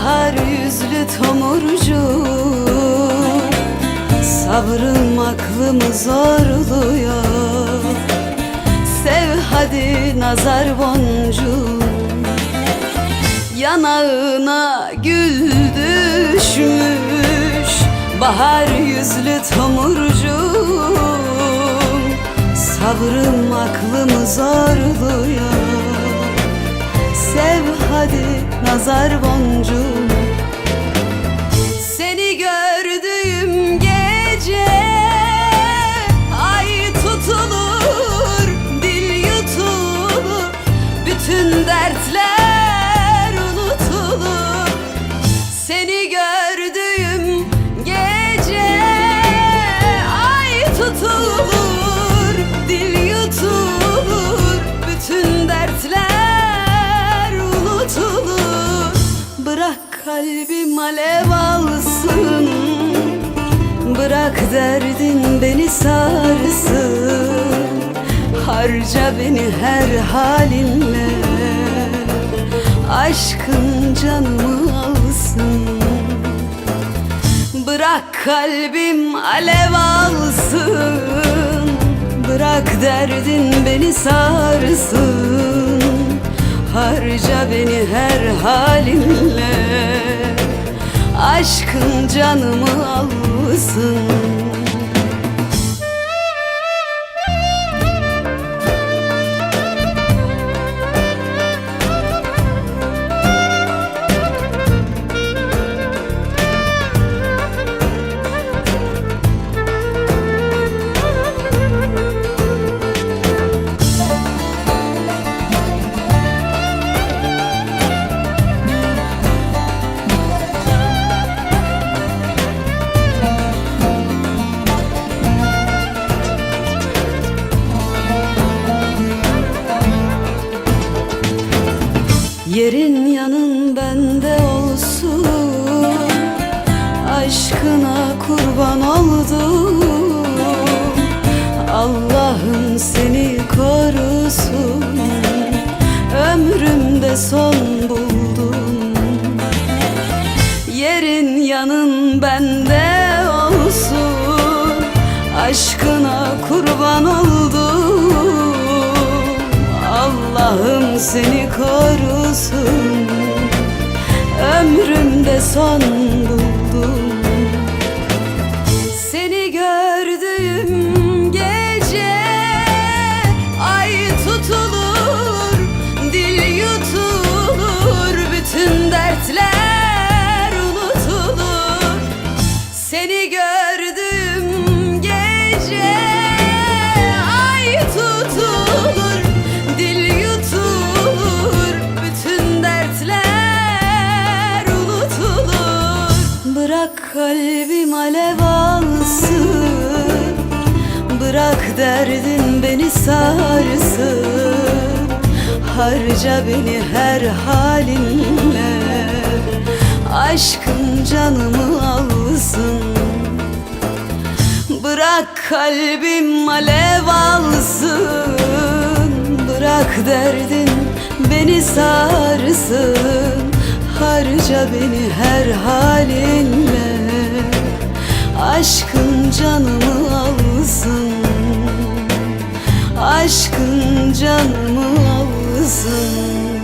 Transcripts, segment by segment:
Bahar yüzlü tomurcu Sabrım aklımı zorluyor Sev hadi nazar boncuğu Yanağına gül düşmüş. Bahar yüzlü tomurcuğum Sabrım aklımı zorluyor Sev hadi nazar boncuğum kalbim alev alsın. Bırak derdin beni sarsın. Harca beni her halinle. Aşkın canımı alsın. Bırak kalbim alev alsın. Bırak derdin beni sarsın. Harca beni her halinle Aşkın canımı alsın korusun Ömrümde son buldum. Yerin yanın bende olsun. Aşkına kurban oldum. Allah'ım seni korusun. Ömrümde son buldum Kalbim alev alsın Bırak derdin beni sarsın. Harca beni her halinle. Aşkın canımı alsın. Bırak kalbim alev alsın Bırak derdin beni sarsın. Harca beni her halinle Aşkın canımı alsın. Aşkın canımı alsın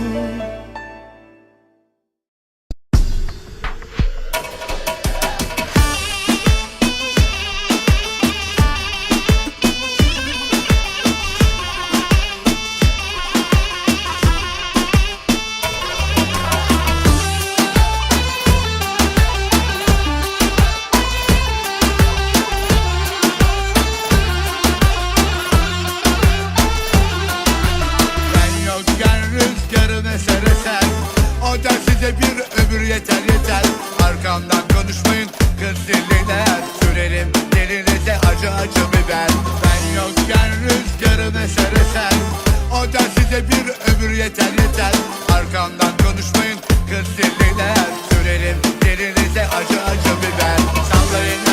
Size bir ömür yeter yeter. Arkamdan konuşmayın kız zilliler Sürelim dilinize acı acı biber. Ben yokken rüzgarın eser eser O da size bir ömür yeter yeter. Arkamdan konuşmayın kız zilliler Sürelim dilinize acı acı biber. Sallayın